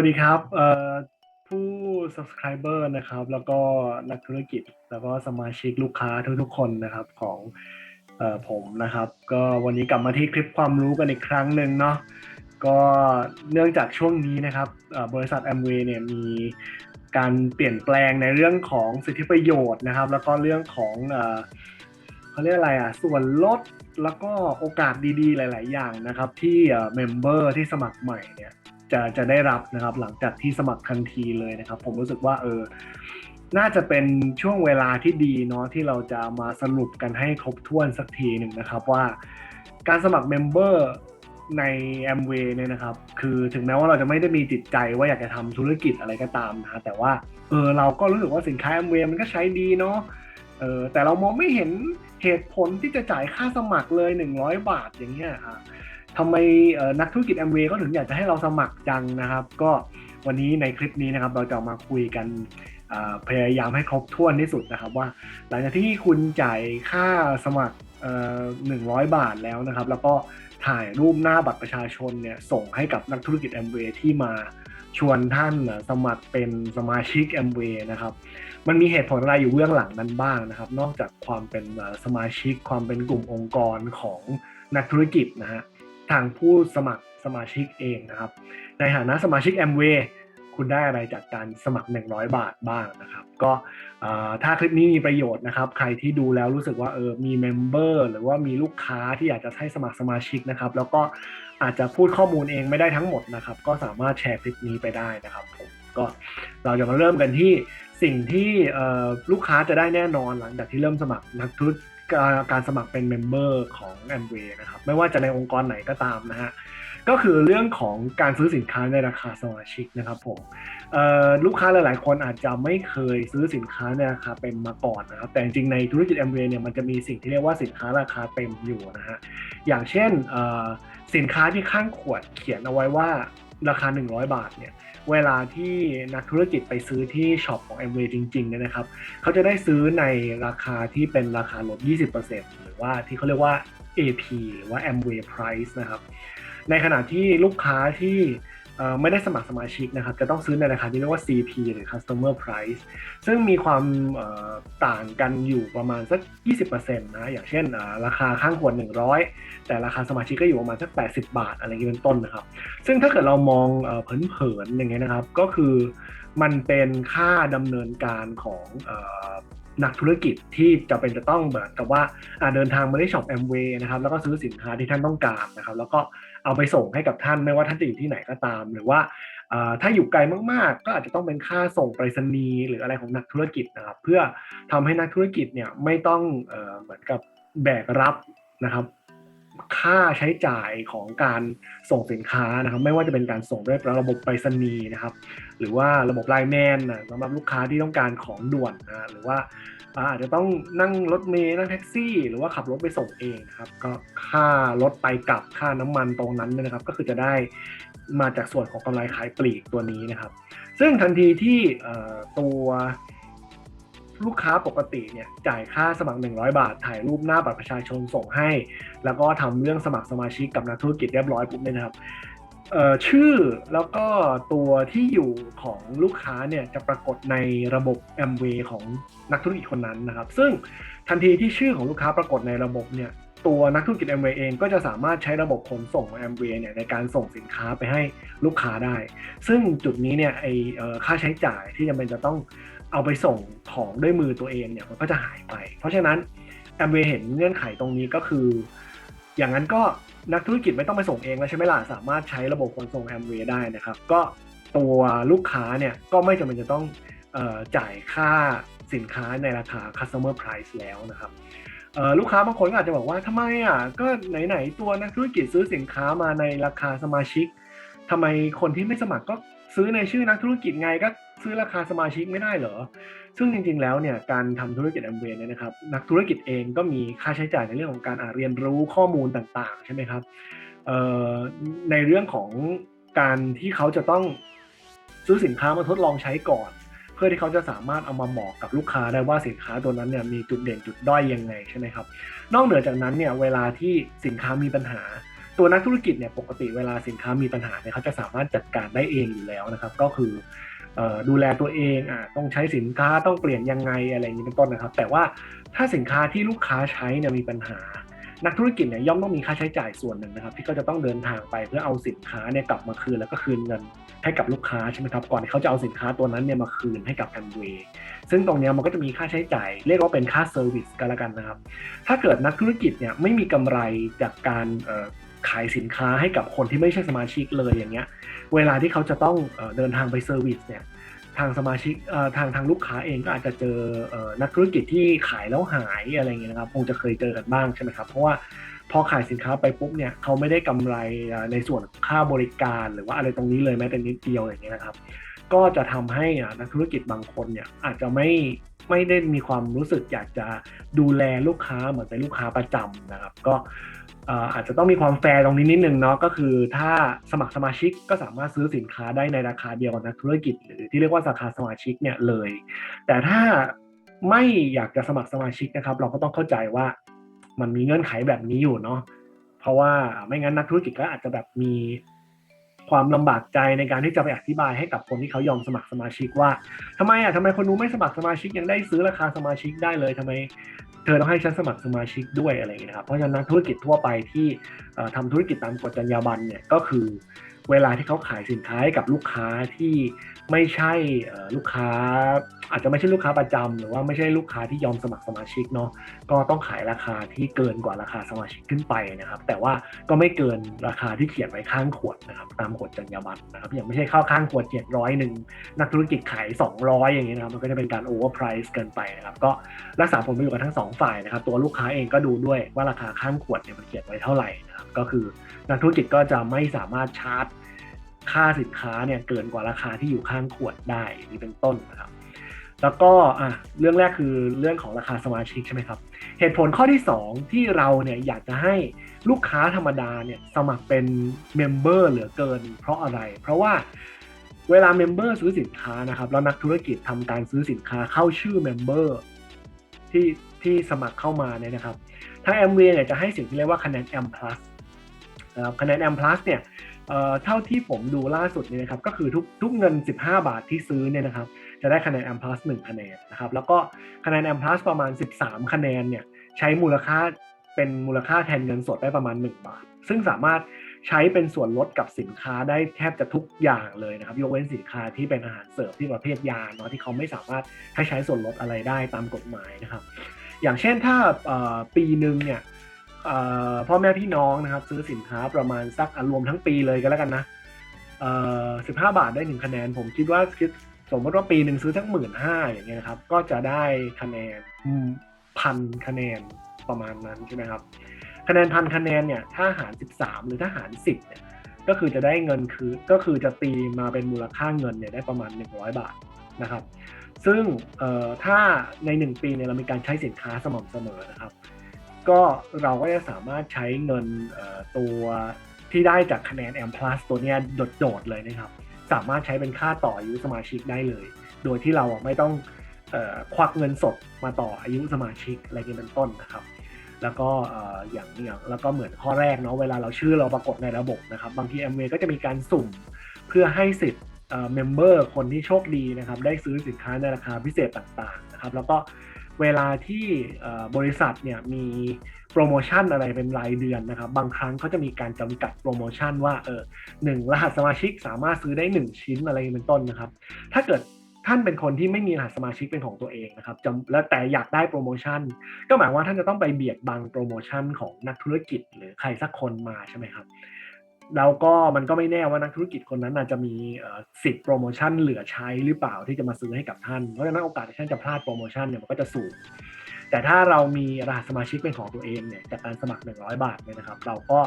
วัสดีครับผู้ subscriber นะครับ แล้วก็นักธุรกิจ แล้วก็สมาชิกลูกค้าทุกๆคนนะครับของอผมนะครับ ก็วันนี้กลับมาที่คลิปความรู้กันอีกครั้งหนึ่งเนาะก็เนื่องจากช่วงนี้นะครับบริษัท Amway เนี่ยมีการเปลี่ยนแปลงในเรื่องของสิทธิประโยชน์นะครับ แล้วก็เรื่องของเขาเรียกอะไรอะส่วนลดแล้วก็โอกาสดีๆ หลาย ๆ อย่างนะครับ ที่เมมเบอร์ที่สมัครใหม่เนี่ย จะจะได้รับนะครับ หลังจากที่สมัครทันทีเลยนะครับ ผมรู้สึกว่าเออน่าจะเป็นช่วงเวลาที่ดีเนาะที่เราจะมาสรุปกันให้ครบถ้วนสักทีหนึ่งนะครับว่า การสมัครเมมเบอร์ใน a m w a y เนี่ยนะครับ คือถึงแม้ว่าเราจะไม่ได้มีจิตใจว่าอยากจะทำธุรกิจอะไรก็ตามนะแต่ว่าเออเราก็รู้สึกว่าสินค้า a m w a y มันก็ใช้ดีเนาะเออแต่เรามองไม่เห็นเหตุผลที่จะจ่ายค่าสมัครเลย 100 บาทอย่างเงี้ยอะ ทำไมนักธุรกิจ Amway ก็ถึงอยากจะให้เราสมัครจังนะครับ ก็วันนี้ในคลิปนี้นะครับ เราจะมาคุยกันพยายามให้ครบถ้วนที่สุดนะครับ ว่าหลังจากที่คุณจ่ายค่าสมัครหนึ่งร้อยบาทแล้วนะครับ แล้วก็ถ่ายรูปหน้าบัตรประชาชนเนี่ยส่งให้กับนักธุรกิจ Amway ที่มาชวนท่านสมัครเป็นสมาชิก Amway นะครับ มันมีเหตุผลอะไรอยู่เบื้องหลังนั้นบ้างนะครับ นอกจากความเป็นสมาชิกความเป็นกลุ่มองค์กรของนักธุรกิจนะฮะ ทางผู้สมัครสมาชิกเองนะครับ ในฐานะสมาชิก Amway คุณได้อะไรจากการสมัคร 100 บาทบ้างนะครับ ก็ถ้าคลิปนี้มีประโยชน์นะครับ ใครที่ดูแล้วรู้สึกว่าเออมีเมมเบอร์หรือว่ามีลูกค้าที่อยากจะให้สมัครสมาชิกนะครับ แล้วก็อาจจะพูดข้อมูลเองไม่ได้ทั้งหมดนะครับ ก็สามารถแชร์คลิปนี้ไปได้นะครับผมก็เราจะมาเริ่มกันที่สิ่งที่ลูกค้าจะได้แน่นอนหลังจากที่เริ่มสมัครนักธุร การสมัครเป็นเมมเบอร์ของ Amway นะครับไม่ว่าจะในองค์กรไหนก็ตามนะฮะก็คือเรื่องของการซื้อสินค้าในราคาสมาชิกนะครับผมลูกค้าหลาย ๆ คนอาจจะไม่เคยซื้อสินค้าในราคาเต็มมาก่อนนะครับแต่จริง ๆ ในธุรกิจ Amway เนี่ยมันจะมีสิ่งที่เรียกว่าสินค้าราคาเต็มอยู่นะฮะอย่างเช่นสินค้าที่ข้างขวดเขียนเอาไว้ว่าราคา 100 บาทเนี่ย เวลาที่นักธุรกิจไปซื้อที่ช็อปของ MV จริงๆเนี่ยนะครับเขาจะได้ซื้อในราคาที่เป็นราคาลด 20%หรือว่าที่เขาเรียกว่า AP หรือว่า Amway Price นะครับ ในขณะที่ลูกค้าที่ ไม่ได้สมัครสมาชิกนะครับ จะต้องซื้อในราคาที่เรียกว่า CP หรือ Customer Price ซึ่งมีความต่างกันอยู่ประมาณสัก 20%นะ อย่างเช่นราคาข้างขวด 100 แต่ราคาสมาชิกก็อยู่ประมาณสัก 80 บาท อะไรอย่างนี้เป็นต้นนะครับ ซึ่งถ้าเกิดเรามองเผินๆอย่างเงี้ยนะครับ ก็คือมันเป็นค่าดำเนินการของนักธุรกิจที่จะเป็นจะต้องเหมือนกับว่าเดินทางมาที่ช็อปแอมเวย์นะครับแล้วก็ซื้อสินค้าที่ท่านต้องการนะครับ แล้วก็ เอาไปส่งให้กับท่านไม่ว่าท่านจะอยู่ที่ไหนก็ตาม หรือว่าถ้าอยู่ไกลมากๆ ก็อาจจะต้องเป็นค่าส่งไปรษณีย์หรืออะไรของนักธุรกิจนะครับเพื่อทำให้นักธุรกิจเนี่ยไม่ต้องเหมือนกับแบกรับนะครับค่าใช้จ่ายของการส่งสินค้านะครับ ไม่ว่าจะเป็นการส่งด้วยระบบไปรษณีย์นะครับ หรือว่าระบบไลน์แมนนะสำหรับลูกค้าที่ต้องการของด่วนนะหรือว่า อาจจะต้องนั่งรถเมล์นั่งแท็กซี่ หรือว่าขับรถไปส่งเองนะครับ ก็ค่ารถไปกลับค่าน้ำมันตรงนั้นนะครับ ก็คือจะได้มาจากส่วนของกำไรขายปลีกตัวนี้นะครับ ซึ่งทันทีที่ตัวลูกค้าปกติเนี่ยจ่ายค่าสมัคร 100 บาท ถ่ายรูปหน้าบัตรประชาชนส่งให้ แล้วก็ทำเรื่องสมัครสมาชิกกับนักธุรกิจเรียบร้อยปุ๊บเนี่ยนะครับ ชื่อแล้วก็ตัวที่อยู่ของลูกค้าเนี่ยจะปรากฏในระบบ a m w a y ของนักธุรกิจคนนั้นนะครับ ซึ่งทันทีที่ชื่อของลูกค้าปรากฏในระบบเนี่ยตัวนักธุรกิจ a m w a y เองก็จะสามารถใช้ระบบขนส่งของ a m w a y เนี่ยในการส่งสินค้าไปให้ลูกค้าได้ ซึ่งจุดนี้เนี่ยไอค่าใช้จ่ายที่จำเป็นจะต้องเอาไปส่งของด้วยมือตัวเองเนี่ยมันก็จะหายไป เพราะฉะนั้น a m w a y เห็นเงื่อนไขตรงนี้ก็คือ อย่างนั้นก็นักธุรกิจไม่ต้องไปส่งเองแล้วใช่ไหมล่ะ สามารถใช้ระบบขนส่ง Amway ได้นะครับ ก็ตัวลูกค้าเนี่ยก็ไม่จำเป็นจะต้องจ่ายค่าสินค้าในราคา customer price แล้วนะครับลูกค้าบางคนก็อาจจะบอกว่าทำไมอะก็ไหนๆตัวนักธุรกิจซื้อสินค้ามาในราคาสมาชิกทำไมคนที่ไม่สมัครก็ซื้อในชื่อนักธุรกิจไงก็ ซื้อราคาสมาชิกไม่ได้เหรอ ซึ่งจริงๆ แล้วเนี่ยการทำธุรกิจแอมเวย์เนี่ยนะครับนักธุรกิจเองก็มีค่าใช้จ่ายในเรื่องของการเรียนรู้ข้อมูลต่างๆ ใช่ไหมครับในเรื่องของการที่เขาจะต้องซื้อสินค้ามาทดลองใช้ก่อน เพื่อที่เขาจะสามารถเอามาบอกกับลูกค้าได้ว่าสินค้าตัวนั้นเนี่ยมีจุดเด่นจุดด้อยยังไงใช่ไหมครับ นอกเหนือจากนั้นเนี่ยเวลาที่สินค้ามีปัญหาตัวนักธุรกิจเนี่ยปกติเวลาสินค้ามีปัญหาเนี่ยเขาจะสามารถจัดการได้เองอยู่แล้วนะครับ ก็คือ ดูแลตัวเองอะต้องใช้สินค้าต้องเปลี่ยนยังไงอะไรอย่างนี้เป็นต้นนะครับ แต่ว่าถ้าสินค้าที่ลูกค้าใช้เนี่ยมีปัญหา นักธุรกิจเนี่ยย่อมต้องมีค่าใช้จ่ายส่วนหนึ่งนะครับ ที่เขาจะต้องเดินทางไปเพื่อเอาสินค้าเนี่ยกลับมาคืนแล้วก็คืนเงินให้กับลูกค้าใช่ไหมครับก่อนที่เขาจะเอาสินค้าตัวนั้นเนี่ยมาคืนให้กับแอมเวย์ซึ่งตรงเนี้ยมันก็จะมีค่าใช้จ่ายเรียกว่าเป็นค่าเซอร์วิสกันละกันนะครับ ถ้าเกิดนักธุรกิจเนี่ยไม่มีกำไรจากการขายสินค้าให้กับคนที่ไม่ใช่สมาชิกเลยอย่างเงี้ย เวลาที่เขาจะต้องเดินทางไปเซอร์วิสเนี่ยทางสมาชิกทางทางลูกค้าเองก็อาจจะเจอนักธุรกิจที่ขายแล้วหายอะไรเงี้ยนะครับคงจะเคยเจอกันบ้างใช่ไหมครับ เพราะว่าพอขายสินค้าไปปุ๊บเนี่ยเขาไม่ได้กำไรในส่วนค่าบริการ หรือว่าอะไรตรงนี้เลยแม้แต่นิดเดียวอย่างเงี้ยนะครับ ก็จะทำให้นักธุรกิจบางคนเนี่ยอาจจะไม่ไม่ได้มีความรู้สึกอยากจะดูแลลูกค้าเหมือนเป็นลูกค้าประจำนะครับ ก็ อาจจะต้องมีความแฟร์ตรงนี้นิดนึงเนาะก็คือถ้าสมัครสมาชิกก็สามารถซื้อสินค้าได้ในราคาเดียวกับนักธุรกิจ หรือที่เรียกว่าสาขาสมาชิกเนี่ยเลย แต่ถ้าไม่อยากจะสมัครสมาชิกนะครับ เราก็ต้องเข้าใจว่ามันมีเงื่อนไขแบบนี้อยู่เนาะเพราะว่าไม่งั้นนักธุรกิจก็อาจจะแบบมีความลำบากใจในการที่จะไปอธิบายให้กับคนที่เขายอมสมัครสมาชิกว่าทำไมอะทำไมคนนู้นไม่สมัครสมาชิกยังได้ซื้อราคาสมาชิกได้เลยทำไม ธอต้องให้ฉันสมัครสมาชิกด้วยอะไรอย่างเงี้ยครับเพราะฉะนั้นธุรกิจทั่วไปที่เอ่อทำธุรกิจตามกฎจรรยาบรรณเนี่ยก็คือเวลาที่เขาขายสินค้าให้กับลูกค้าที่ไม่ใช่ลูกค้า อาจจะไม่ใช่ลูกค้าประจำหรือว่าไม่ใช่ลูกค้าที่ยอมสมัครสมาชิกเนาะก็ต้องขายราคาที่เกินกว่าราคาสมาชิกขึ้นไปนะครับ แต่ว่าก็ไม่เกินราคาที่เขียนไว้ข้างขวดนะครับตามกฎจรรยาบรรณนะครับอย่างไม่ใช่เข้าข้างขวด700หนึ่งนักธุรกิจขาย200 อย่างเงี้ยนะครับมันก็จะเป็นการโอเวอร์ไพรส์เกินไปนะครับก็รักษาผลประโยชน์กันทั้งสองฝ่ายนะครับตัวลูกค้าเองก็ดูด้วยว่าราคาข้างขวดเนี่ยมันเขียนไว้เท่าไหร่นะครับก็คือนักธุรกิจก็จะไม่สามารถชาร์จค่าสินค้าเนี่ยเกินกว่าราคาที่อยู่ข้างขวดได้นี่เป็นต้นนะครับแล้วก็อะเรื่องแรกคือเรื่องของราคาสมาชิกใช่ไหมครับ เหตุผลข้อที่ 2 ที่เราเนี่ยอยากจะให้ลูกค้าธรรมดาเนี่ยสมัครเป็นเมมเบอร์เหลือเกิน เพราะอะไร เพราะว่าเวลาเมมเบอร์ซื้อสินค้านะครับแล้วนักธุรกิจทำการซื้อสินค้าเข้าชื่อเมมเบอร์ที่ ที่สมัครเข้ามาเนี่ยนะครับทาง m w เนี่ยจะให้สิ่งที่เรียกว่าคะแนน M plus นะครับคะแนน M plus เนี่ยเท่าที่ผมดูล่าสุดเนี่ยนะครับก็คือทุกทุกเงิน 15 บาทที่ซื้อเนี่ยนะครับจะได้คะแนน M plus 1คะแนนนะครับแล้วก็คะแนน M plus ประมาณ 13 คะแนนเนี่ยใช้มูลค่าเป็นมูลค่าแทนเงินสดได้ประมาณ 1 บาท ซึ่งสามารถใช้เป็นส่วนลดกับสินค้าได้แทบจะทุกอย่างเลยนะครับ ยกเว้นสินค้าที่เป็นอาหารเสริมที่ประเภทยาเนาะที่เขาไม่สามารถให้ใช้ส่วนลดอะไรได้ตามกฎหมายนะครับ อย่างเช่นถ้าปีหนึ่งเนี่ยพ่อแม่พี่น้องนะครับซื้อสินค้าประมาณสักรวมทั้งปีเลยก็แล้วกันนะสิบห้าบาทได้หนึ่งคะแนน ผมคิดว่าคิดสมมติว่าปีหนึ่งซื้อสักหมื่นห้าอย่างเงี้ยนะครับ ก็จะได้คะแนนพันคะแนนประมาณนั้นใช่ไหมครับ คะแนนพันคะแนนเนี่ยถ้าหาร 13 หรือถ้าหาร 10เนี่ยก็คือจะได้เงินคือก็คือจะตีมาเป็นมูลค่าเงินเนี่ยได้ประมาณ 100 บาทนะครับ ซึ่งถ้าใน 1 ปีเนี่ยเรามีการใช้สินค้าสม่ำเสมอนะครับ ก็เราก็จะสามารถใช้เงินตัวที่ได้จากคะแนน M plus ตัวเนี้ยโดดๆเลยนะครับ สามารถใช้เป็นค่าต่ออายุสมาชิกได้เลย โดยที่เราไม่ต้องอควักเงินสดมาต่ออายุสมาชิกอะไรเงนี้เป็นต้นนะครับ แล้วก็อย่างอย่างแล้วก็เหมือนข้อแรกเนาะเวลาเราชื่อเราปรากฏในระบบนะครับ บางที m w a y ก็จะมีการสุ่มเพื่อให้สิทธิ์ เมมเบอร์คนที่โชคดีนะครับได้ซื้อสินค้าในราคาพิเศษต่างๆนะครับแล้วก็เวลาที่บริษัทเนี่ยมีโปรโมชั่นอะไรเป็นรายเดือนนะครับ บางครั้งเขาจะมีการจำกัดโปรโมชั่นว่าเออหนึ่งรหัสสมาชิกสามารถซื้อได้ 1 ชิ้นอะไรเป็นต้นนะครับ ถ้าเกิดท่านเป็นคนที่ไม่มีรหัสสมาชิกเป็นของตัวเองนะครับจำแล้วแต่อยากได้โปรโมชั่น ก็หมายว่าท่านจะต้องไปเบียดบังโปรโมชั่นของนักธุรกิจหรือใครสักคนมาใช่ไหมครับ แล้วก็มันก็ไม่แน่ว่านักธุรกิจคนนั้นอาจจะมีสิทธิ์โปรโมชั่นเหลือใช้หรือเปล่าที่จะมาซื้อให้กับท่าน เพราะฉะนั้นโอกาสที่ท่านจะพลาดโปรโมชั่นเนี่ยมันก็จะสูง แต่ถ้าเรามีรหัสสมาชิกเป็นของตัวเองเนี่ยจากการสมัคร 100 บาทเนี่ยนะครับ เราก็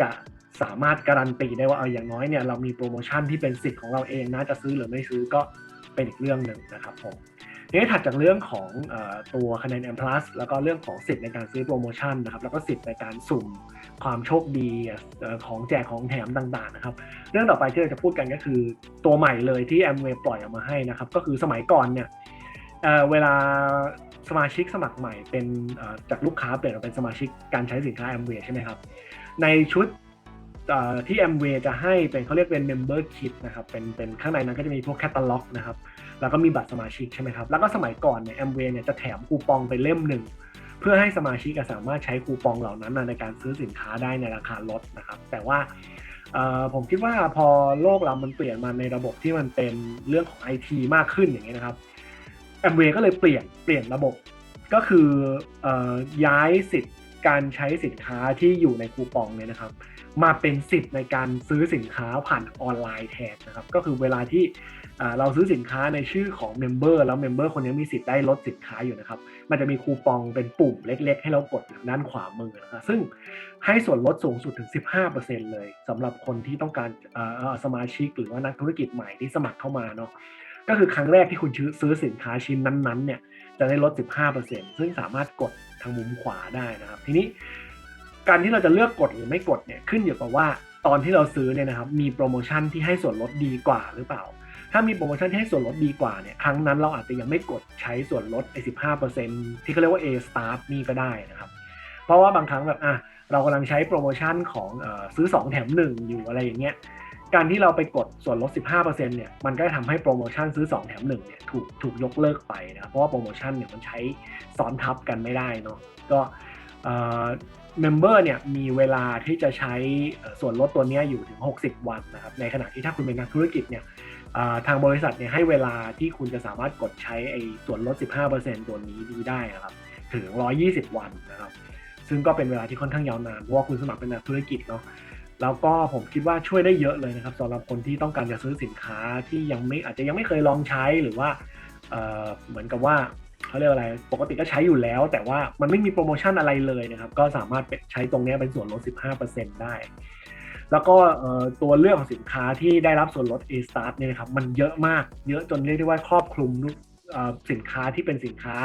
จะสามารถการันตีได้ว่าเอาอย่างน้อยเนี่ยเรามีโปรโมชั่นที่เป็นสิทธิ์ของเราเองนะจะซื้อหรือไม่ซื้อก็เป็นอีกเรื่องหนึ่งนะครับผมนี้ถัดจากเรื่องของอตัวคะแนน M แล้วก็เรื่องของสิทธิ์ในการซื้อโปรโมชั่นนะครับแล้วก็สิทธิ์ในการสุ่ม ความโชคดีของแจกของแถมต่างๆนะครับเรื่องต่อไปที่เราจะพูดกันก็คือตัวใหม่เลยที่ Amway ปล่อยออกมาให้นะครับก็คือสมัยก่อนเนี่ยเเวลาสมาชิกสมัครใหม่เป็นจากลูกค้าเปลี่ยนมาเป็นสมาชิกการใช้สินค้า Amway ใช่ไหมครับในชุดเอ่แอที่ Amway จะให้เป็นเขาเรียกเป็น Member Kit นะครับเป็นเป็นข้างในนั้นก็จะมีพวกแคตตาล็อกนะครับแล้วก็มีบัตรสมาชิกใช่ไหมครับแล้วก็สมัยก่อนเนี่ย Amway เนี่ยจะแถมคูปองไปเล่มหนึ่ง พื่อให้สมาชิกสามารถใช้คูปองเหล่านั้นในการซื้อสินค้าได้ในราคาลดนะครับ แต่ว่าผมคิดว่าพอโลกเรามันเปลี่ยนมาในระบบที่มันเป็นเรื่องของ IT มากขึ้นอย่างเงี้นะครับ Amway ก็เลยเปลี่ยนเปลี่ยนระบบก็คืออย้ายสิทธิ์การใช้สินค้าที่อยู่ในคูปองเนี่ยนะครับ มาเป็นสิทธิ์ในการซื้อสินค้าผ่านออนไลน์แทนนะครับ ก็คือเวลาที่ เราซื้อสินค้าในชื่อของเมมเบอร์แล้วเมมเบอร์คนนี้มีสิทธิ์ได้ลดสินค้าอยู่นะครับ มันจะมีคูปองเป็นปุ่มเล็ก ๆ ให้เรากดด้านขวามือนะครับซึ่งให้ส่วนลดสูงสุดถึง 15%เลยสำหรับคนที่ต้องการสมาชิกหรือว่านักธุรกิจใหม่ที่สมัครเข้ามาเนาะก็คือครั้งแรกที่คุณซื้อสินค้าชิ้นนั้นๆเนี่ยจะได้ลด 15%ซึ่งสามารถกดทางมุมขวาได้นะครับ ทีนี้การที่เราจะเลือกกดหรือไม่กดเนี่ยขึ้นอยู่กับว่าตอนที่เราซื้อเนี่ยนะครับมีโปรโมชั่นที่ให้ส่วนลดดีกว่าหรือเปล่า ถ้ามีโปรโมชั่นที่ให้ส่วนลดดีกว่าเนี่ยครั้งนั้นเราอาจจะยังไม่กดใช้ส่วนลดไอ้สิบห้าเปอร์เซ็นที่เขาเรียกว่า A start นี่ก็ได้นะครับ เพราะว่าบางครั้งแบบอะเรากำลังใช้โปรโมชั่นของอซื้อ 2 แถม 1 อยู่อะไรอย่างเงี้ยการที่เราไปกดส่วนลด 15%เนี่ยมันก็ทำให้โปรโมชั่นซื้อ 2 แถม 1 เนี่ยถูกถูกยกเลิกไปนะเพราะว่าโปรโมชั่นเนี่ยมันใช้ซ้อนทับกันไม่ได้เนาะก็เมมเบอร์เนี่ยมีเวลาที่จะใช้ส่วนลดตัวเนี้ยอยู่ถึง 60 วันนะครับในขณะที่ถ้าคุณเป็นนักธุรกิจเนี่ย ทางบริษัทเนี่ยให้เวลาที่คุณจะสามารถกดใช้ไอ้ส่วนลด 15%ตัวนี้ดีได้นะครับ ถึง 120 วันนะครับ ซึ่งก็เป็นเวลาที่ค่อนข้างยาวนาน เพราะว่าคุณสมัครเป็นนักธุรกิจเนาะ แล้วก็ผมคิดว่าช่วยได้เยอะเลยนะครับสำหรับคนที่ต้องการจะซื้อสินค้าที่ยังไม่อาจจะยังไม่เคยลองใช้หรือว่าเเหมือนกับว่าเขาเรียกอะไรปกติก็ใช้อยู่แล้ว แต่ว่ามันไม่มีโปรโมชั่นอะไรเลยนะครับ ก็สามารถใช้ตรงนี้เป็นส่วนลด 15%ได้ แล้วก็ตัวเลือกของสินค้าที่ได้รับส่วนลด A start เนี่ยนะครับมันเยอะมาก เยอะจนเรียกได้ว่าครอบคลุมสินค้าที่เป็นสินค้า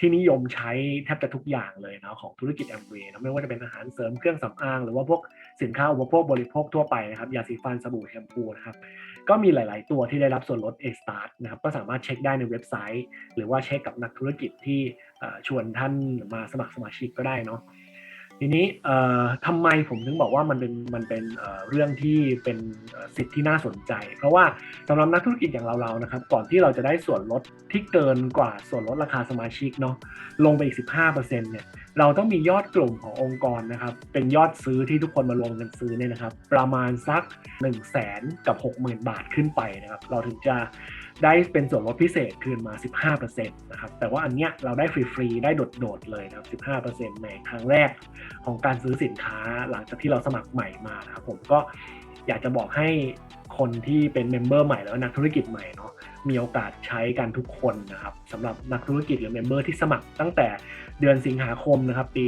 ที่นิยมใช้แทบจะทุกอย่างเลยนะของธุรกิจแอมเวย์นะไม่ว่าจะเป็นอาหารเสริมเครื่องสำอาง หรือว่าพวกสินค้าอุปโภคบริโภคทั่วไปนะครับยาสีฟันสบู่แชมพูนะครับก็มีหลาย ๆ ตัวที่ได้รับส่วนลด A start นะครับก็สามารถเช็คได้ในเว็บไซต์ หรือว่าเช็คกับนักธุรกิจที่ชวนท่านมาสมัครสมาชิกก็ได้เนาะ ทีนี้ทำไมผมถึงบอกว่ามันเป็นมันเป็นเรื่องที่เป็นสิทธิ์ที่น่าสนใจ เพราะว่าสำหรับนักธุรกิจอย่างเราๆนะครับ ก่อนที่เราจะได้ส่วนลดที่เกินกว่าส่วนลดราคาสมาชิกเนาะลงไปอีก 15%เนี่ยเราต้องมียอดกลุ่มขององค์กรนะครับ เป็นยอดซื้อที่ทุกคนมารวมกันซื้อเนี่ยนะครับ ประมาณสัก 1 0 0 0 0แสนกับ 60,000 บาทขึ้นไปนะครับ เราถึงจะ ได้เป็นส่วนลดพิเศษคืนมา 15%นะครับ แต่ว่าอันเนี้ยเราได้ฟรีๆ ได้โดดๆ เลยนะครับ 15%ในครั้งแรกของการซื้อสินค้าหลังจากที่เราสมัครใหม่มานะครับผมก็อยากจะบอกให้คนที่เป็นเมมเบอร์ใหม่แล้วนักธุรกิจใหม่เนาะมีโอกาสใช้กันทุกคนนะครับสำหรับนักธุรกิจหรือเมมเบอร์ที่สมัครตั้งแต่เดือนสิงหาคมนะครับปี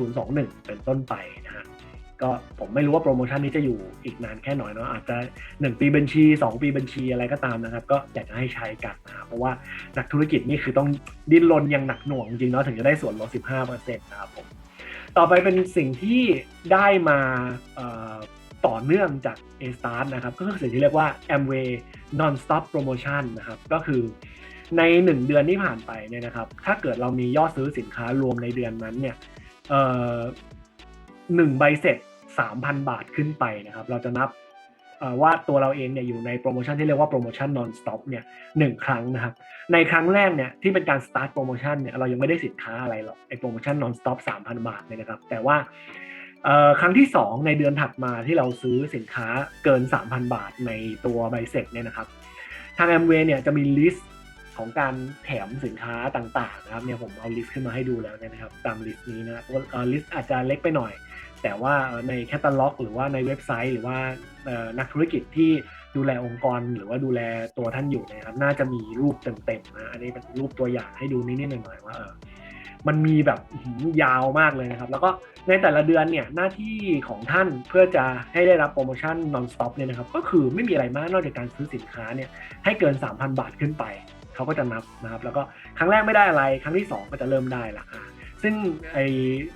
2021 เป็นต้นไปนะฮะ ก็ผมไม่รู้ว่าโปรโมชั่นนี้จะอยู่อีกนานแค่หน่อยเนาะอาจจะ 1 ปีบัญชี 2 ปีบัญชีอะไรก็ตามนะครับ ก็อยากจะให้ใช้กันนะเพราะว่านักธุรกิจนี่คือต้องดิ้นรนอย่างหนักหน่วงจริงเนาะถึงจะได้ส่วนลด 15%นะครับผมต่อไปเป็นสิ่งที่ได้มาต่อเนื่องจาก A Start นะครับก็คือสิ่งที่เรียกว่า Amway Non-Stop Promotion นะครับก็คือใน 1 เดือนที่ผ่านไปเนี่ยนะครับ ถ้าเกิดเรามียอดซื้อสินค้ารวมในเดือนนั้นเนี่ย หนึ่งใบเสร็จ3,000บาทขึ้นไปนะครับ เราจะนับว่าตัวเราเองเนี่ยอยู่ในโปรโมชั่นที่เรียกว่าโปรโมชั่น non-stop เนี่ยหนึ่งครั้งนะครับ ในครั้งแรกเนี่ยที่เป็นการ start โปรโมชั่นเนี่ยเรายังไม่ได้สินค้าอะไรหรอกไอโปรโมชั่น non stop 3,000 บาทเนี่ยนะครับ แต่ว่าครั้งที่ 2 ในเดือนถัดมาที่เราซื้อสินค้าเกิน 3,000 บาทในตัวใบเสร็จเนี่ยนะครับ ทาง Amway เนี่ยจะมีลิสต์ของการแถมสินค้าต่างๆนะครับเนี่ยผมเอาลิสต์ขึ้นมาให้ดูแล้วเนี่ยนะครับ ตามลิสต์นี้นะตัวลิสต์อาจจะเล็กไปหน่อย แต่ว่าในแคตตาล็อก หรือว่าในเว็บไซต์ หรือว่านักธุรกิจที่ดูแลองค์กรหรือว่าดูแลตัวท่านอยู่นะครับ น่าจะมีรูปเต็มๆนะอันนี้เป็นรูปตัวอย่างให้ดูนิดๆหน่อยๆว่าเออมันมีแบบหือยาวมากเลยนะครับ แล้วก็ในแต่ละเดือนเนี่ยหน้าที่ของท่านเพื่อจะให้ได้รับโปรโมชั่น non stop เนี่ยนะครับ ก็คือไม่มีอะไรมากนอกจากการซื้อสินค้าเนี่ยให้เกิน 3,000 บาทขึ้นไป เขาก็จะนับนะครับ แล้วก็ครั้งแรกไม่ได้อะไร ครั้งที่ 2 ก็จะเริ่มได้ละอ่า ซึ่งไอ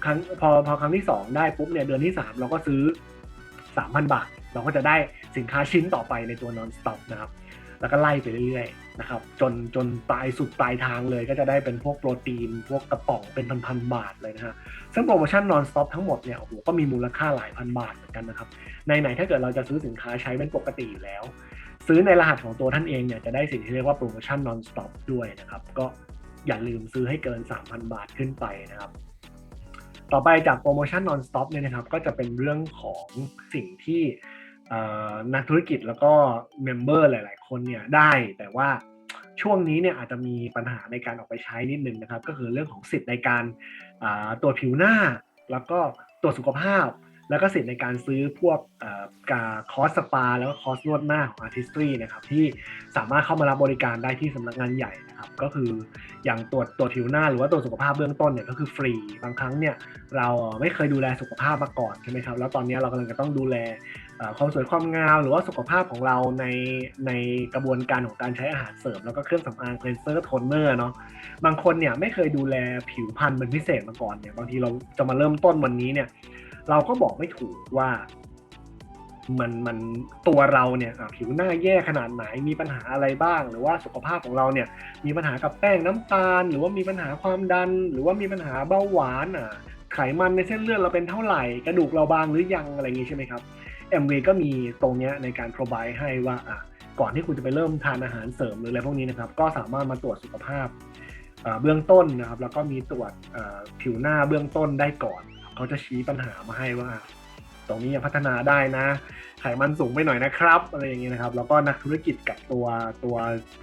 ครั้งพอพอครั้งที่2ได้ปุ๊บเนี่ยเดือนที่3เราก็ซื้อ3,000บาท เราก็จะได้สินค้าชิ้นต่อไปในตัว non stop นะครับ แล้วก็ไล่ไปเรื่อยๆนะครับ จนจนปลายสุดปลายทางเลยก็จะได้เป็นพวกโปรตีน พวกกระป๋องเป็นพันๆบาทเลยนะฮะซึ่งโปรโมชั่น non stop ทั้งหมดเนี่ยโอ้โหก็มีมูลค่าหลายพันบาทเหมือนกันนะครับในไหนถ้าเกิดเราจะซื้อสินค้าใช้เป็นปกติอยู่แล้ว ซื้อในรหัสของตัวท่านเองเนี่ยจะได้สิ่งที่เรียกว่าโปรโมชั่น non stop ด้วยนะครับก็ อย่าลืมซื้อให้เกิน 3,000 บาทขึ้นไปนะครับ ต่อไปจากโปรโมชั่น non stop เนี่ยนะครับ ก็จะเป็นเรื่องของสิ่งที่นักธุรกิจแล้วก็เมมเบอร์หลาย ๆ คนเนี่ยได้ แต่ว่าช่วงนี้เนี่ยอาจจะมีปัญหาในการออกไปใช้นิดนึงนะครับ ก็คือเรื่องของสิทธิ์ในการตรวจผิวหน้า แล้วก็ตรวจสุขภาพ แล้วก็สิทธิ์ในการซื้อพวกกาคอสสปา แล้วก็คอสนวดหน้าของ Artistry นะครับที่สามารถเข้ามารับบริการได้ที่สำนักงานใหญ่นะครับก็คืออย่างตรวจตรวจผิวหน้าหรือว่าตรวจสุขภาพเบื้องต้นเนี่ยก็คือฟรี บางครั้งเนี่ยเราไม่เคยดูแลสุขภาพมาก่อนใช่ไหมครับแล้วตอนนี้เรากำลังจะต้องดูแลความสวยความงามหรือว่าสุขภาพของเราในในกระบวนการของการใช้อาหารเสริม แล้วก็เครื่องสำอางเคลนเซอร์โทนเนอร์เนาะบางคนเนี่ยไม่เคยดูแลผิวพรรณเป็นพิเศษมาก่อนเนี่ยบางทีเราจะมาเริ่มต้นวันนี้เนี่ย เราก็บอกไม่ถูกว่ามันมันตัวเราเนี่ยผิวหน้าแย่ขนาดไหนมีปัญหาอะไรบ้าง หรือว่าสุขภาพของเราเนี่ยมีปัญหากับแป้งน้ำตาล หรือว่ามีปัญหาความดัน หรือว่ามีปัญหาเบาหวานอะไขมันในเส้นเลือดเราเป็นเท่าไหร่กระดูกเราบางหรือยังอะไรอย่างงี้ใช่ไหมครับเอ็มวีก็มีตรงเนี้ยในการ provide ให้ว่าอะก่อนที่คุณจะไปเริ่มทานอาหารเสริมหรืออะไรพวกนี้นะครับ ก็สามารถมาตรวจสุขภาพเบื้องต้นนะครับ แล้วก็มีตรวจผิวหน้าเบื้องต้นได้ก่อน เขาจะชี้ปัญหามาให้ว่า ตรงนี้ยังพัฒนาได้นะ ไขมันสูงไปหน่อยนะครับ อะไรอย่างเงี้ยนะครับ แล้วก็นักธุรกิจกับตัวตัว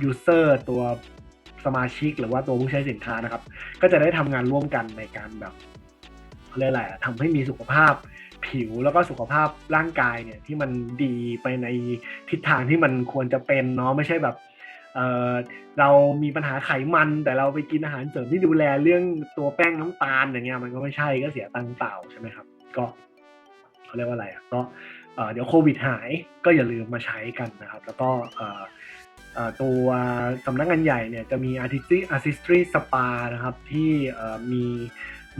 ยูเซอร์ตัวสมาชิกหรือว่าตัวผู้ใช้สินค้านะครับ ก็จะได้ทำงานร่วมกันในการแบบเขาเรียกอะไรอะทำให้มีสุขภาพผิวแล้วก็สุขภาพร่างกายเนี่ยที่มันดีไปในทิศทางที่มันควรจะเป็นเนาะไม่ใช่แบบ เออเรามีปัญหาไขมัน แต่เราไปกินอาหารเสริมที่ดูแลเรื่องตัวแป้งน้ำตาลอย่างเงี้ยมันก็ไม่ใช่ก็เสียตังค์เปล่าใช่ไหมครับ ก็เขาเรียกว่าอะไรอะก็เเดี๋ยวโควิดหายก็อย่าลืมมาใช้กันนะครับ แล้วก็ตัวสำนักงานใหญ่เนี่ยจะมี Artistry Artistry Spa นะครับที่มี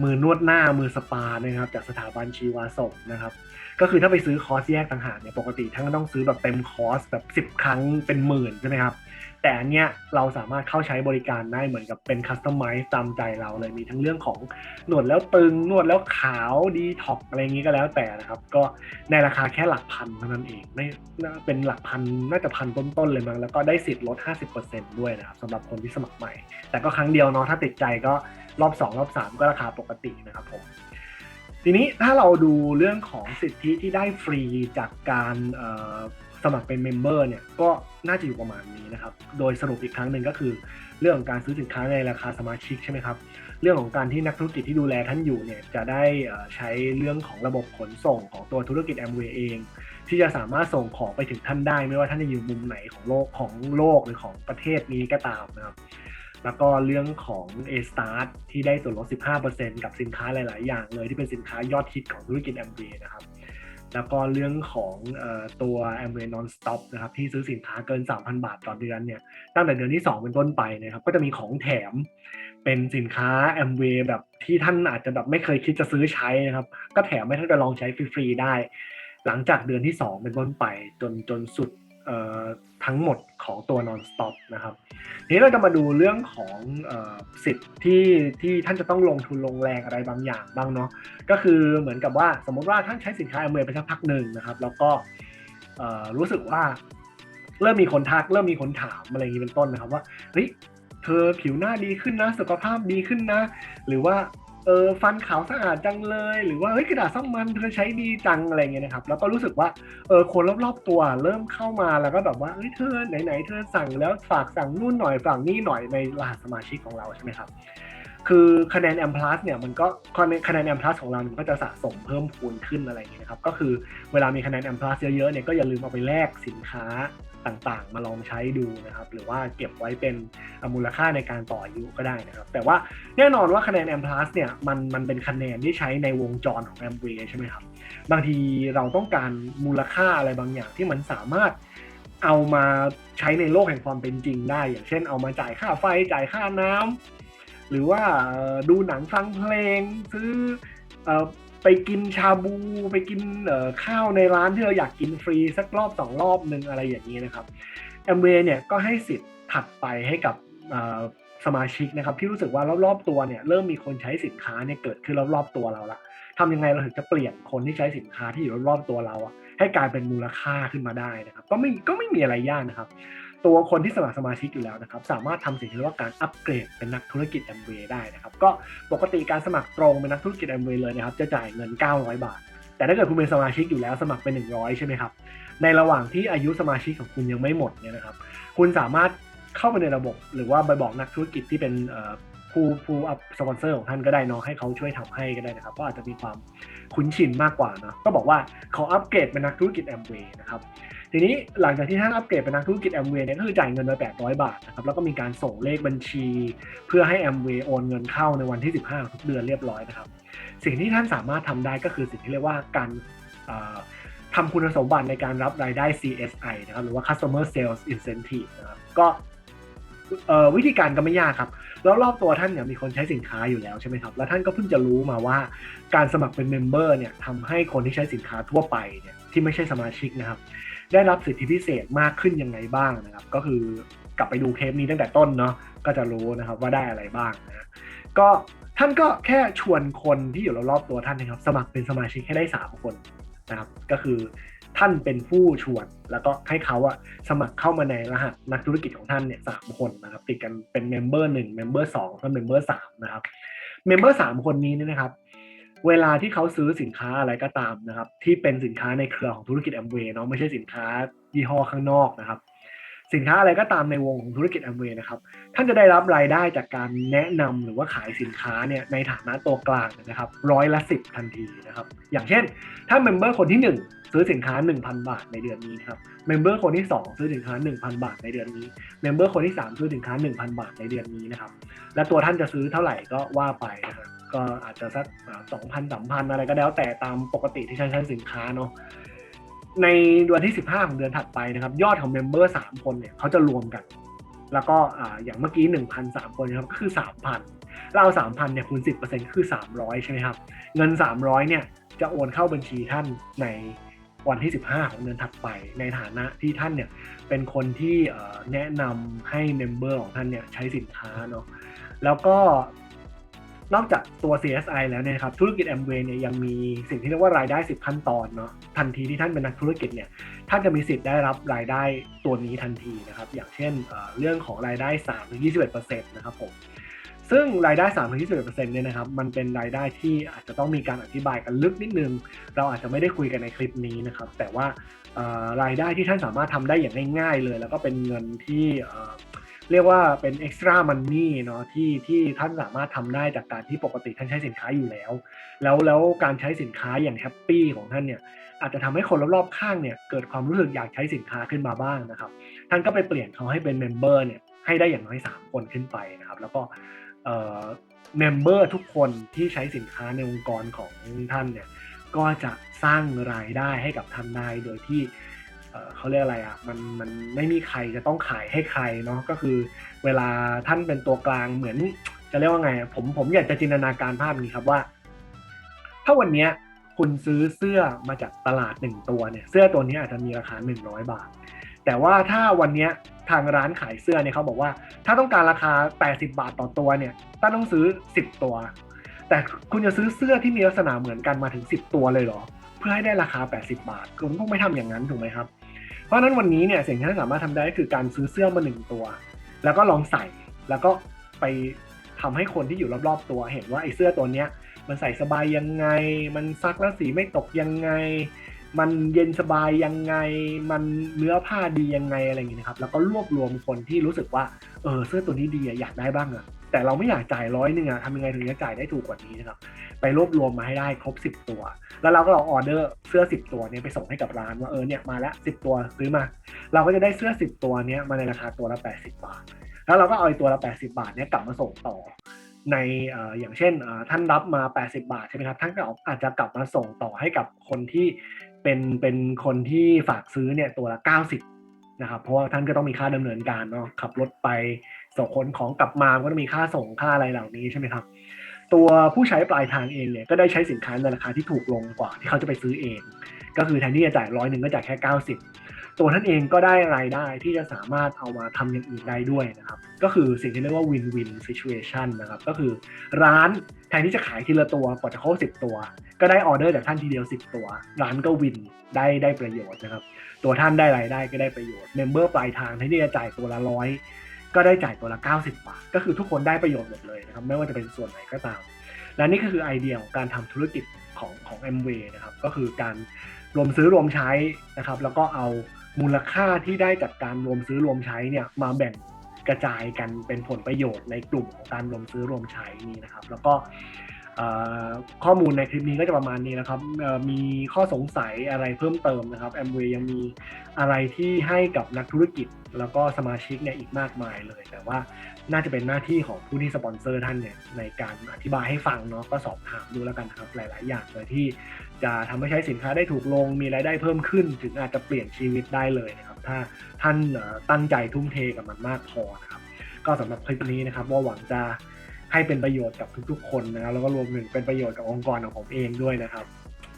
มือนวดหน้ามือสปานะครับ จากสถาบันชีวาศพนะครับ ก็คือถ้าไปซื้อคอร์สแยกต่างหากเนี่ยปกติท่านก็ต้องซื้อแบบเต็มคอร์สแบบ 10 ครั้งเป็นหมื่นใช่ไหมครับ แต่อันเนี้ยเราสามารถเข้าใช้บริการได้เหมือนกับเป็นคัสตอมไมซ์ตามใจเราเลยมีทั้งเรื่องของหนวดแล้วตึง นวดแล้วขาวดีท็อกอะไรอย่างนี้ก็แล้วแต่นะครับ ก็ในราคาแค่หลักพันเท่านั้นเองไม่เป็นหลักพันน่าจะพันต้นๆเลยมั้งแล้วก็ได้สิทธิ์ลด 50%ด้วยนะครับสำหรับคนที่สมัครใหม่ แต่ก็ครั้งเดียวเนาะถ้าติดใจก็รอบ 2 รอบ 3 ก็ราคาปกตินะครับผมทีนี้ถ้าเราดูเรื่องของสิทธิที่ได้ฟรีจากการ สมัครเป็นเมมเบอร์เนี่ยก็น่าจะอยู่ประมาณนี้นะครับ โดยสรุปอีกครั้งหนึ่งก็คือ เรื่องของการซื้อสินค้าในราคาสมาชิกใช่ไหมครับ เรื่องของการที่นักธุรกิจที่ดูแลท่านอยู่เนี่ยจะได้ใช้เรื่องของระบบขนส่งของตัวธุรกิจแอมเวย์เอง ที่จะสามารถส่งของไปถึงท่านได้ ไม่ว่าท่านจะอยู่มุมไหนของโลกของโลกหรือของประเทศนี้ก็ตามนะครับแล้วก็เรื่องของ A-Start ที่ได้ส่วนลด 15%กับสินค้าหลาย ๆ อย่างเลยที่เป็นสินค้ายอดฮิตของธุรกิจ Amway นะครับ แล้วก็เรื่องของตัว Amway Non-Stop นะครับที่ซื้อสินค้าเกิน 3,000 บาทต่อเดือนเนี่ยตั้งแต่เดือนที่ 2 เป็นต้นไปนะครับก็จะมีของแถมเป็นสินค้า Amway แบบที่ท่านอาจจะแบบไม่เคยคิดจะซื้อใช้นะครับก็แถมให้ท่านไปลองใช้ฟรีๆได้ หลังจากเดือนที่ 2 เป็นต้นไปจนจนสุด ทั้งหมดของตัว non-stop นะครับนี้เราจะมาดูเรื่องของอสิทธิ์ที่ที่ท่านจะต้องลงทุนลงแรงอะไรบางอย่างบ้างเนาะก็คือเหมือนกับว่าสมมติว่าท่านใช้สินค้าอเมริไปสักพักหนึ่งนะครับ แล้วก็รู้สึกว่าเริ่มมีคนทัก เริ่มมีคนถามอะไรอย่างนี้เป็นต้นนะครับว่าเฮ้ยเธอผิวหน้าดีขึ้นนะ สุขภาพดีขึ้นนะ หรือว่า เออฟันขาวสะอาดจังเลย หรือว่าเฮ้ยกระดาษซ่อมมันเธอใช้ดีจังอะไรเงี้ยนะครับแล้วก็รู้สึกว่าเออคนรอบๆตัวเริ่มเข้ามาแล้วก็แบบว่าเอ้ยเธอไหนๆเธอสั่งแล้วฝากสั่งนู่นหน่อยฝากนี่หน่อยในรหัสสมาชิกของเราใช่ไหมครับคือคะแนน M plus เนี่ยมันก็คะแนน M plus ของเรามันก็จะสะสมเพิ่มพูนขึ้นอะไรอย่างเงี้ยนะครับก็คือเวลามีคะแนน M plus เยอะๆเนี่ยก็อย่าลืมเอาไปแลกสินค้า ต่างๆ มาลองใช้ดูนะครับ หรือว่าเก็บไว้เป็นมูลค่าในการต่ออายุก็ได้นะครับ แต่ว่าแน่นอนว่าคะแนน M plus เนี่ยมันมันเป็นคะแนนที่ใช้ในวงจรของ m w a y ใช่ไหมครับ บางทีเราต้องการมูลค่าอะไรบางอย่างที่มันสามารถเอามาใช้ในโลกแห่งความเป็นจริงได้ อย่างเช่นเอามาจ่ายค่าไฟจ่ายค่าน้ำหรือว่าดูหนังฟังเพลงซื้ออ ไปกินชาบูไปกินข้าวในร้านที่เราอยากกินฟรีสักรอบสองรอบหนึ่งอะไรอย่างนี้นะครับแอมเวย์เนี่ยก็ให้สิทธิ์ถัดไปให้กับสมาชิกนะครับที่รู้สึกว่ารอบๆตัวเนี่ยเริ่มมีคนใช้สินค้าเนี่ยเกิดขึ้นรอบๆตัวเราละทำยังไงเราถึงจะเปลี่ยนคนที่ใช้สินค้าที่อยู่รอบๆตัวเราอะให้กลายเป็นมูลค่าขึ้นมาได้นะครับ ก็ไม่ก็ไม่มีอะไรยากนะครับ ตัวคนที่สมัครสมาชิกอยู่แล้วนะครับ สามารถทำสิ่งที่เรียกว่าการอัปเกรดเป็นนักธุรกิจ m อ a ได้นะครับ ก็ปกติการสมัครตรงเป็นนักธุรกิจ m อมเลยนะครับ จะจ่ายเงิน 900 บาท แต่ถ้าเกิดคุณเป็นสมาชิกอยู่แล้วสมัครเป็น 100 ใช่ไหมครับ ในระหว่างที่อายุสมาชิกของคุณยังไม่หมดเนี่ยนะครับ คุณสามารถเข้าไปในระบบ หรือว่าไปบอกนักธุรกิจที่เป็น ผู้ผู้อัพสปอนเซอร์ของท่านก็ได้เนาะให้เขาช่วยทำให้ก็ได้นะครับ ก็อาจจะมีความคุ้นชินมากกว่านะก็บอกว่าขออัปเกรดเป็นนักธุรกิจ m อ a นะครับทีนี้หลังจากที่ท่านอัปเกรดเป็นนักธุรกิจ m อ a เวย์เนี่ยก็คือจ่ายเงินไป800 บาทนะครับแล้วก็มีการส่งเลขบัญชี เพื่อให้ m อ a โอนเงินเข้าในวันที่ 15ของทุกเดือนเรียบร้อยนะครับ สิ่งที่ท่านสามารถทำได้ก็คือสิ่งที่เรียกว่าการทำคุณสมบัติในการรับรายได้ CSI นะครับหรือว่า Customer Sales Incentive นะครับก็ วิธีการก็ไม่ยากครับ แล้วรอบตัวท่านเนี่ยมีคนใช้สินค้าอยู่แล้วใช่ไหมครับ แล้วท่านก็เพิ่งจะรู้มาว่าการสมัครเป็นเมมเบอร์เนี่ยทำให้คนที่ใช้สินค้าทั่วไปเนี่ยที่ไม่ใช่สมาชิกนะครับ ได้รับสิทธิพิเศษมากขึ้นยังไงบ้างนะครับ ก็คือกลับไปดูเทปนี้ตั้งแต่ต้นเนาะก็จะรู้นะครับว่าได้อะไรบ้างนะก็ท่านก็แค่ชวนคนที่อยู่รอบๆตัวท่านนะครับ สมัครเป็นสมาชิกให้ได้ 3 คนนะครับ ก็คือ ท่านเป็นผู้ชวน แล้วก็ให้เขาอะสมัครเข้ามาในรหัสนักธุรกิจของท่านเนี่ยสามคนนะครับ ติดกันเป็นเมมเบอร์หนึ่งเมมเบอร์สองและเมมเบอร์สามนะครับเมมเบอร์สามคนนี้เนี่ยนะครับ เวลาที่เขาซื้อสินค้าอะไรก็ตามนะครับ ที่เป็นสินค้าในเครือของธุรกิจแอมเวย์เนาะไม่ใช่สินค้ายี่ห้อข้างนอกนะครับสินค้าอะไรก็ตามในวงของธุรกิจแอมเวย์นะครับ ท่านจะได้รับรายได้จากการแนะนำหรือว่าขายสินค้าเนี่ยในฐานะตัวกลางนะครับร้อยละสิบทันทีนะครับ อย่างเช่น ถ้าเมมเบอร์คนที่ 1 ซื้อสินค้า 1,000 บาทในเดือนนี้ครับเมมเบอร์คนที่ 2 ซื้อสินค้า 1,000 บาทในเดือนนี้เมมเบอร์คนที่ 3 ซื้อสินค้า 1,000 บาทในเดือนนี้นะครับและตัวท่านจะซื้อเท่าไหร่ก็ว่าไปนะครับก็อาจจะสักสองพันสามพันอะไรก็แล้วแต่ตามปกติที่ใช้ใช้สินค้าเนาะในวันที่ 15 ของเดือนถัดไปนะครับ ยอดของเมมเบอร์สามคนเนี่ยเขาจะรวมกัน แล้วก็ออย่างเมื่อกี้ 1,000สามคนนะครับก็คือ 3,000 เราเอา3,000เนี่ยคูณ 10%คือ 300 ใช่ไหมครับ เงิน 300เนี่ยจะโอนเข้าบัญชีท่านใน วันที่ 15 ของเดือนถัดไป ในฐานะที่ท่านเนี่ยเป็นคนที่แนะนำให้เมมเบอร์ของท่านเนี่ยใช้สินค้าเนาะแล้วก็นอกจากตัว CSI แล้วเนี่ยครับธุรกิจ m w a y เนี่ยยังมีสิ่งที่เรียกว่ารายได้ 10 ขั้นตอนเนาะทันทีที่ท่านเป็นนักธุรกิจเนี่ยท่านจะมีสิทธิ์ได้รับรายได้ตัวนี้ทันทีนะครับอย่างเช่นเรื่องของรายได้3ถึง21%นะครับผม ซึ่งรายได้3ถึง21%เนี่ยนะครับ มันเป็นรายได้ที่อาจจะต้องมีการอธิบายกันลึกนิดนึง เราอาจจะไม่ได้คุยกันในคลิปนี้นะครับ แต่ว่ารายได้ที่ท่านสามารถทำได้อย่างง่ายๆเลย แล้วก็เป็นเงินที่เรียกว่าเป็น extra money เนาะที่ที่ท่านสามารถทำได้จากการที่ปกติท่านใช้สินค้าอยู่แล้ว แล้วแล้วการใช้สินค้าอย่างแฮปปี้ของท่านเนี่ยอาจจะทำให้คนรอบๆข้างเนี่ยเกิดความรู้สึกอยากใช้สินค้าขึ้นมาบ้างนะครับ ท่านก็ไปเปลี่ยนเขาให้เป็นเมมเบอร์เนี่ยให้ได้อย่างน้อย3คนขึ้นไปนะครับ แล้วก็ เมมเบอร์ทุกคนที่ใช้สินค้าในองค์กรของท่านเนี่ยก็จะสร้างรายได้ให้กับท่านได้โดยที่เเขาเรียกอะไรอะมันมันไม่มีใครจะต้องขายให้ใครเนาะก็คือเวลาท่านเป็นตัวกลางเหมือนจะเรียกว่าไง ผมผมอยากจะจินตนาการภาพนี้ครับว่า ถ้าวันนี้คุณซื้อเสื้อมาจากตลาดหนึ่งตัวเนี่ย เสื้อตัวนี้อาจจะมีราคา100บาท แต่ว่าถ้าวันนี้ทางร้านขายเสื้อเนี่ยเขาบอกว่า ถ้าต้องการราคา 80 บาทต่อตัวเนี่ยต้นต้องซื้อ 10 ตัว แต่คุณจะซื้อเสื้อที่มีลักษณะเหมือนกันมาถึง 10 ตัวเลยเหรอ เพื่อให้ได้ราคา 80 บาทคุณคงไม่ทำอย่างนั้นถูกไหมครับ เพราะฉะนั้นวันนี้เนี่ยสิ่งที่ท่านสามารถทำได้ก็คือการซื้อเสื้อมาหนึ่งตัว แล้วก็ลองใส่แล้วก็ไปทำให้คนที่อยู่รอบๆตัวเห็นว่าไอ้เสื้อตัวเนี้ยมันใส่สบายยังไง มันซักแล้วสีไม่ตกยังไง มันเย็นสบายยังไง มันเนื้อผ้าดียังไงอะไรอย่างนี้นะครับ แล้วก็รวบรวมคนที่รู้สึกว่าเออเสื้อตัวนี้ดีอยากได้บ้างอะแต่เราไม่อยากจ่ายร้อยหนึ่งอะทำยังไงถึงจะจ่ายได้ถูกกว่านี้นะครับ ไปรวบรวมมาให้ได้ครบ 10 ตัว แล้วเราก็ลองออเดอร์เสื้อ 10 ตัวเนี้ไปส่งให้กับร้านว่าเออเนี่ยมาแล้ว10 ตัวซื้อมา เราก็จะได้เสื้อ 10 ตัวเนี้ยมาในราคาตัวละ 80 บาท แล้วเราก็เอาไอ้ตัวละ 80 บาทเนี้ยกลับมาส่งต่อในเอ่ออย่างเช่นเออท่านรับมา 80 บาทใช่ไหมครับท่านก็อาอาจจะกลับมาส่งต่อให้กับคนที่ เป็นเป็นคนที่ฝากซื้อเนี่ยตัวละ 90 นะครับ เพราะว่าท่านก็ต้องมีค่าดำเนินการเนาะขับรถไปส่งคนของกลับมาก็ต้องมีค่าส่งค่าอะไรเหล่านี้ใช่ไหมครับ ตัวผู้ใช้ปลายทางเองเนี่ยก็ได้ใช้สินค้าในราคาที่ถูกลงกว่าที่เขาจะไปซื้อเอง ก็คือแทนที่จะจ่ายร้อยหนึ่งก็จ่ายแค่ 90 ตัวท่านเองก็ได้รายได้ที่จะสามารถเอามาทำอย่างอื่นได้ด้วยนะครับ ก็คือสิ่งที่เรียกว่า win win situation นะครับ ก็คือร้านแทนที่จะขายทีละตัวกว่าจะครบสิบตัว ก็ได้ออเดอร์จากท่านทีเดียว10ตัว ร้านก็วินได้ได้ประโยชน์นะครับ ตัวท่านได้รายได้ก็ได้ประโยชน์เมมเบอร์ปลายทางแทนที่จะจ่ายตัวละร้อยก็ได้จ่ายตัวละ 90 บาท ก็คือทุกคนได้ประโยชน์หมดเลยนะครับ ไม่ว่าจะเป็นส่วนไหนก็ตาม และนี่ก็คือไอเดียของการทำธุรกิจของของ m w นะครับ ก็คือการรวมซื้อรวมใช้นะครับ แล้วก็เอา มูลค่าที่ได้จากการรวมซื้อรวมใช้เนี่ยมาแบ่งกระจายกันเป็นผลประโยชน์ในกลุ่มของการรวมซื้อรวมใช้นี่นะครับ แล้วก็ข้อมูลในคลิปนี้ก็จะประมาณนี้นะครับมีข้อสงสัยอะไรเพิ่มเติมนะครับแอมเวยังมีอะไรที่ให้กับนักธุรกิจ แล้วก็สมาชิกเนี่ยอีกมากมายเลย แต่ว่าน่าจะเป็นหน้าที่ของผู้ที่สปอนเซอร์ท่านเนี่ยในการอธิบายให้ฟังเนาะก็สอบถามดูแล้วกันนะครับหลาย ๆ อย่างเลยที่ จะทำให้ใช้สินค้าได้ถูกลง มีรายได้เพิ่มขึ้น ถึงอาจจะเปลี่ยนชีวิตได้เลยนะครับ ถ้าท่านตั้งใจทุ่มเทกับมันมากพอนะครับ ก็สำหรับคลิปนี้นะครับว่าหวังจะให้เป็นประโยชน์กับทุกๆ คนนะครับแล้วก็รวมถึงเป็นประโยชน์กับองค์กรของผมเองด้วยนะครับ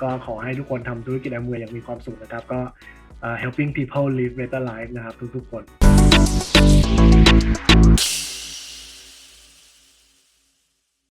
ก็ขอให้ทุกคนทำธุรกิจแอมเวย์อย่างมีความสุขนะครับ ก็ helping people live better life นะครับทุกๆคน